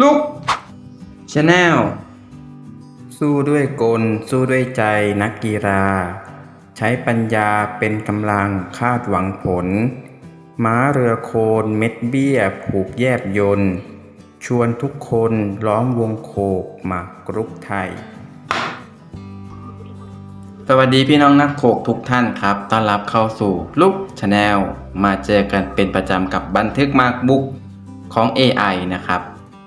ลุกชาแนลสู้ด้วยกล สู้ด้วยใจนักกีฬา ใช้ปัญญาเป็นกำลังคาดหวังผล ม้าเรือโคนเม็ดเบี้ย ผูกแยบยนต์ชวนทุกคนล้อมวงโคกมากกรุกไทย สวัสดีพี่น้องนักโขกทุกท่านครับ ต้อนรับเข้าสู่ลุกชาแนลมาเจอกันเป็นประจำกับบันทึกมากบุ๊กของ AI นะครับ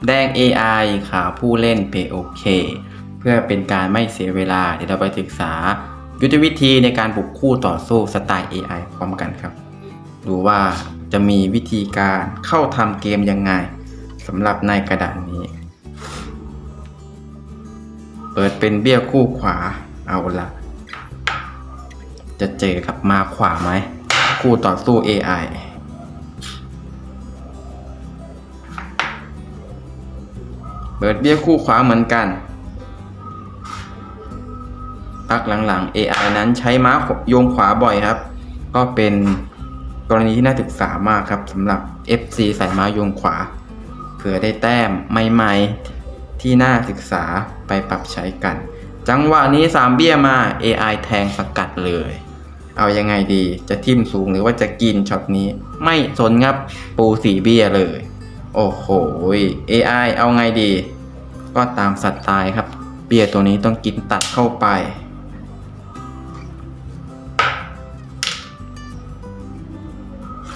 แดง AI ขาวผู้เล่น POK เพื่อเป็นการไม่เสียเวลา เดี๋ยวเราไปศึกษา ยุทธวิธีในการบุกคู่ต่อสู้สไตล์ AI พร้อมกันครับ ดูว่าจะมีวิธีการเข้าทำเกมยังไงสำหรับในกระดานนี้ เปิดเป็นเบี้ยคู่ขวาเอาละจะเจอกับมาขวาไหมคู่ต่อสู้ AI เปิดเบี้ยคู่ขวาเหมือนกันพักหลังๆ AI นั้นใช้ม้าโยงขวาบ่อยครับ ก็เป็นกรณีที่น่าศึกษามากครับสำหรับ FC สายม้าโยงขวา เผื่อได้แต้มใหม่ๆ ที่น่าศึกษาไปปรับใช้กัน จังหวะนี้ 3 เบี้ยมา AI แทงสกัดเลย เอายังไงดีจะทิ่มสูงหรือว่าจะกินช็อตนี้ ไม่สนครับปูสีเบี้ยเลย โอ้โห AI เอาไงดี ก็ตามสัตว์ตายครับ เบี้ยตัวนี้ต้องกินตัดเข้าไป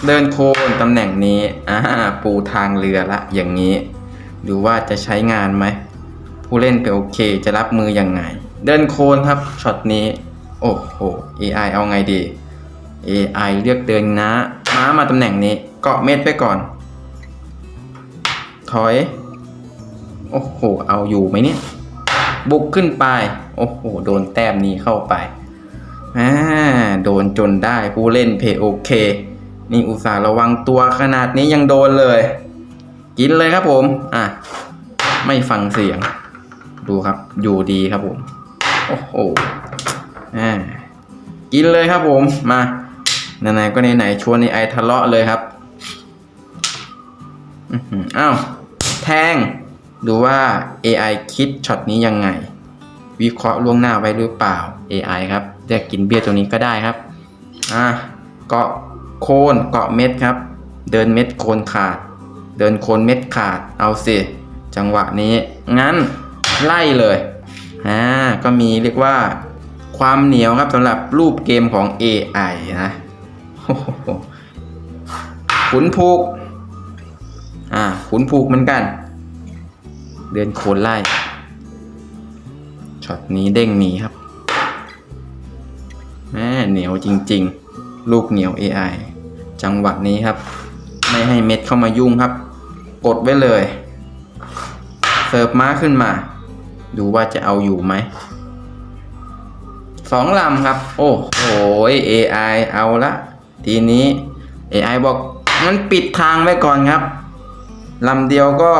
เดินโคนตำแหน่งนี้อ่าปูทางเรือละอย่างนี้ หรือว่าจะใช้งานไหม ผู้เล่นไปโอเคจะรับมือยังไง เดินโคนครับช็อตนี้ โอ้โห AI เอาไงดี AI เลือกเดินนะม้ามาตำแหน่งนี้เกาะเม็ดไปก่อน ถอย โอ้โห เอาอยู่ไหมเนี่ย บุกขึ้นไป โอ้โห โดนแต้มนี้เข้าไปอ่าโดนจนได้ผู้เล่นเพโอเค นี่อุตส่าห์ระวังตัวขนาดนี้ยังโดนเลย กินเลยครับผม อะ ไม่ฟังเสียง ดูครับ อยู่ดีครับผม โอ้โห อ่า กินเลยครับผม มาไหนๆก็ไหนๆชวนในไอทะเลาะเลยครับอ้าว แทง ดูว่า AI คิดช็อตนี้ยังไง วิเคราะห์ล่วงหน้าไว้หรือเปล่า AI ครับเรียกกินเบี้ยตัวนี้ก็ได้ครับอะเกาะโคนเกาะเม็ดครับ เดินเม็ดโคนขาด เดินโคนเม็ดขาดเอาสิจังหวะนี้ งั้นไล่เลยอ่าก็มีเรียกว่าความเหนียวครับสำหรับรูปเกมของ AI นะโอ้โหขุนผูก อ่าขุนผูกเหมือนกัน เดินโคนไล่ช็อตนี้เด้งหนีครับแม่เหนียวจริง ๆ ลูกเหนียว AI จังหวะนี้ครับ ไม่ให้เม็ดเข้ามายุ่งครับ กดไว้เลย เสิร์ฟม้าขึ้นมา ดูว่าจะเอาอยู่ไหมสองลำครับ โอ้โห AI เอาละ ทีนี้ AI บอกงั้นปิดทางไว้ก่อนครับ ลำเดียวก็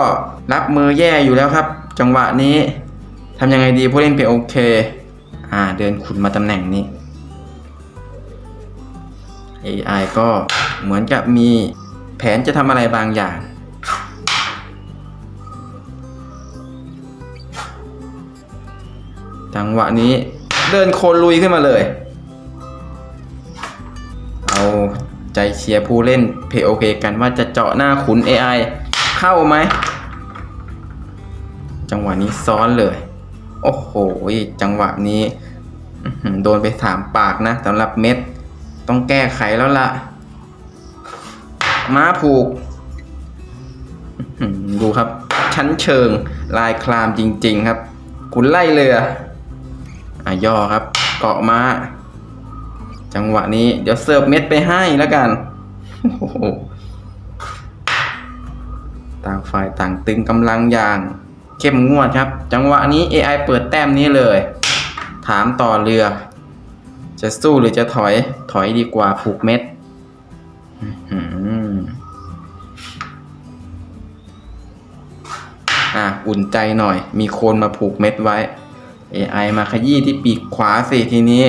รับมือแย่อยู่แล้วครับ จังหวะนี้ทำยังไงดีผู้เล่นเป็นโอเค อ่าเดินขุนมาตำแหน่งนี้ AI ก็เหมือนกับมีแผนจะทำอะไรบางอย่าง จังหวะนี้เดินโคนลุยขึ้นมาเลย เอาใจเชียร์ผู้เล่น POK กันว่าจะเจาะหน้าขุน AI เข้าไหม จังหวะนี้ซ้อนเลย โอ้โห จังหวะนี้ โดนไปสามปากนะสำหรับเม็ด ต้องแก้ไขแล้วล่ะ ม้าผูก ดูครับ ชั้นเชิงลายคลามจริง ๆ ครับขุนไล่เรืออะย่อครับ เกาะม้า จังหวะนี้ เดี๋ยวเสิร์ฟเม็ดไปให้แล้วกัน โอ้โห ต่างฝ่ายต่างตึงกำลังอย่างเข้มงวดครับ จังหวะนี้ AI เปิดแต้มนี้เลย ถามต่อเรือ จะสู้หรือจะถอยถอยดีกว่าผูกเม็ดอะอุ่นใจหน่อย มีโคนมาผูกเม็ดไว้ AI มาขยี้ที่ปีกขวาสิทีนี้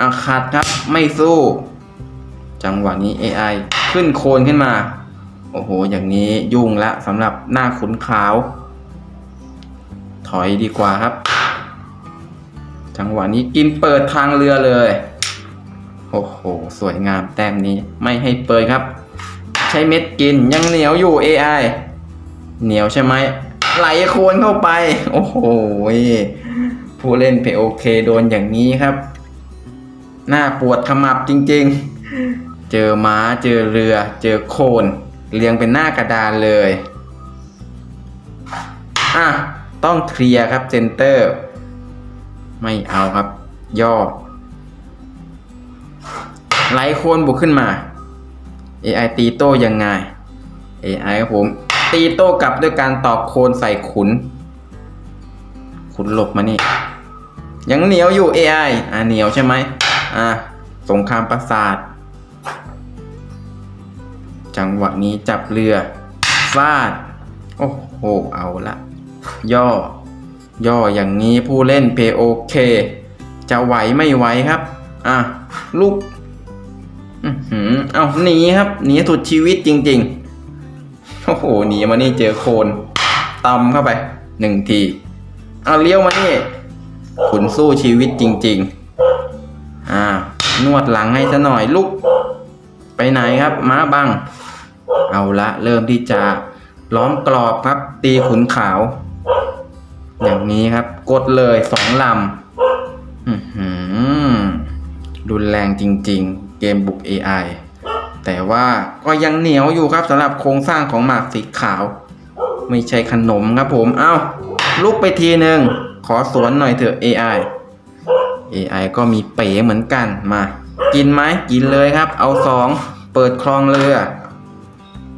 อาขาดครับไม่สู้ จังหวะนี้ AI ขึ้นโคนขึ้นมา โอ้โห อย่างนี้ยุ่งละสำหรับหน้าขุนขาว ถอยดีกว่าครับ จังหวะนี้กินเปิดทางเรือเลย โอ้โห สวยงามแต้มนี้ไม่ให้เปิดครับ ใช้เม็ดกินยังเหนียวอยู่ AI เหนียวใช่ไหมไหลโคนเข้าไป โอ้โห ผู้เล่นเพโอเคโดนอย่างนี้ครับ หน้าปวดขมับจริงๆ เจอม้าเจอเรือ เจอโคน เรียงเป็นหน้ากระดานเลย อะ ต้องเคลียร์ครับเซนเตอร์ ไม่เอาครับ ย่อ ไหลโคนบุกขึ้นมา AI ตีโต้ยังไง AI ครับผม ตีโต้กลับด้วยการตอกโคนใส่ขุน ขุนหลบมานี่ ยังเหนียวอยู่ AI อะเหนียวใช่ไหมอะสงครามประสาท จังหวะนี้จับเรือฟาด โอ้โห เอาละ ย่อ ย่ออย่างนี้ผู้เล่นเพโอเคจะไหวไม่ไหวครับ อะ ลูกอือเอาหนีครับ หนีสุดชีวิตจริง ๆ โอ้โห หนีมานี่เจอโคนตำเข้าไปหนึ่งทีเอาเลี้ยวมานี่ขุนสู้ชีวิตจริง ๆ อ่า นวดหลังให้ซะหน่อยลุก ไปไหนครับม้าบัง เอาละเริ่มที่จะล้อมกรอบครับ ตีขุนขาว อย่างนี้ครับ กดเลยสองลำรุนแรงจริง ๆ เกมบุก AI แต่ว่าก็ยังเหนียวอยู่ครับสำหรับโครงสร้างของหมากสีขาว ไม่ใช่ขนมครับผมเอา้าลุกไปทีหนึ่งขอสวนหน่อยเถอะ AI AI ก็มีเป๋เหมือนกันมา กินไหมกินเลยครับ เอาสองเปิดคลองเรือ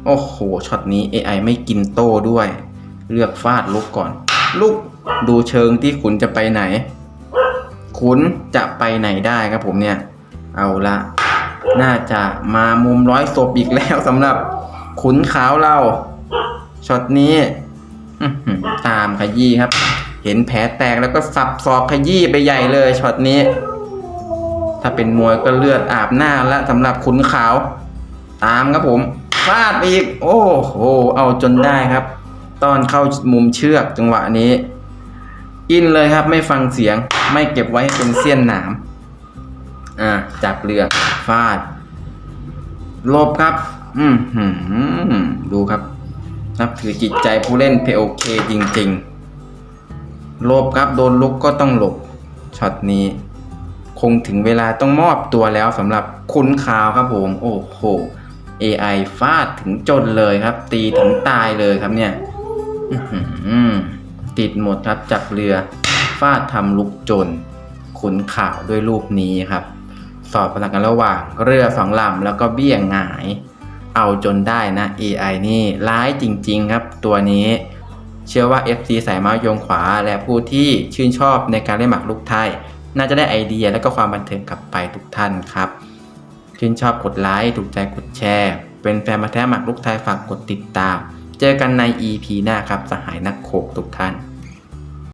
โอ้โหช็อตนี้ AI ไม่กินโต้ด้วย เลือกฟาดลุกก่อนลุกดูเชิงที่ขุนจะไปไหน ขุนจะไปไหนได้ครับผมเนี่ย เอาละ น่าจะมามุมร้อยศพอีกแล้วสำหรับขุนขาวเราช็อตนี้ตามขยี้ครับ เห็นแผลแตกแล้วก็สับศอกขยี้ไปใหญ่เลยช็อตนี้ ถ้าเป็นมวยก็เลือดอาบหน้าแล้วสำหรับขุนขาว ตามครับผมฟาดอีก โอ้โหเอาจนได้ครับ ตอนเข้ามุมเชือกจังหวะนี้กินเลยครับไม่ฟังเสียงไม่เก็บไว้ให้เป็นเสี้ยนหนามอ่าจับเรือฟาดลบครับ อืมดูครับ นับถือจิตใจผู้เล่นเพโอเคจริงๆลบครับโดนลุกก็ต้องหลบช็อตนี้ คงถึงเวลาต้องมอบตัวแล้วสำหรับคุณข่าวครับผม โอ้โห AI ฟาดถึงจนเลยครับ ตีถึงตายเลยครับเนี่ยติดหมดครับจับเรือ ฟาดทำลุกจนขุนข่าวด้วยรูปนี้ครับ สอบพลังกันระหว่างเรือสองลำแล้วก็เบี้ยงหงาย เอาจนได้นะ AI นี่ร้ายจริง ๆ ครับ ตัวนี้ เชื่อว่า FC สายม้าโยงขวาและผู้ที่ชื่นชอบในการเล่นหมากรุกไทย น่าจะได้ไอเดียและก็ความบันเทิงกลับไปทุกท่านครับชื่นชอบกดไลค์ถูกใจกดแชร์ เป็นแฟนมาแท้หมักลูกไทยฝากกดติดตาม เจอกันใน EP หน้าครับสหายนักโขกทุกท่าน